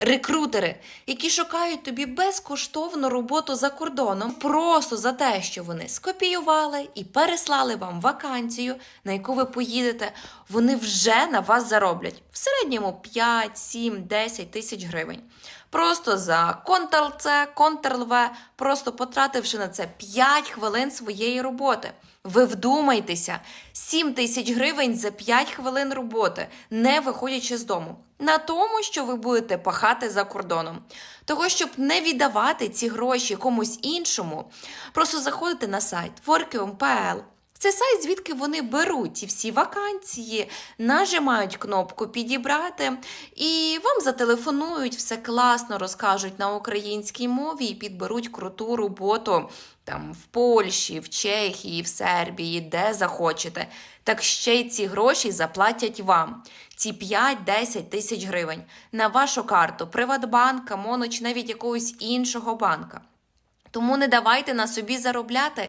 Рекрутери, які шукають тобі безкоштовну роботу за кордоном, просто за те, що вони скопіювали і переслали вам вакансію, на яку ви поїдете, вони вже на вас зароблять в середньому 5, 7, 10 тисяч гривень. Просто за Ctrl-C, Ctrl-V, просто потративши на це 5 хвилин своєї роботи. Ви вдумайтеся, 7 тисяч гривень за 5 хвилин роботи, не виходячи з дому. На тому, що ви будете пахати за кордоном. Того, щоб не віддавати ці гроші комусь іншому, просто заходите на сайт workium.pl. Це сайт, звідки вони беруть ці всі вакансії, нажимають кнопку підібрати, і вам зателефонують, все класно розкажуть на українській мові і підберуть круту роботу там в Польщі, в Чехії, в Сербії, де захочете. Так ще й ці гроші заплатять вам. Ці 5-10 тисяч гривень на вашу карту Приватбанка, Моно чи навіть якогось іншого банка. Тому не давайте на собі заробляти.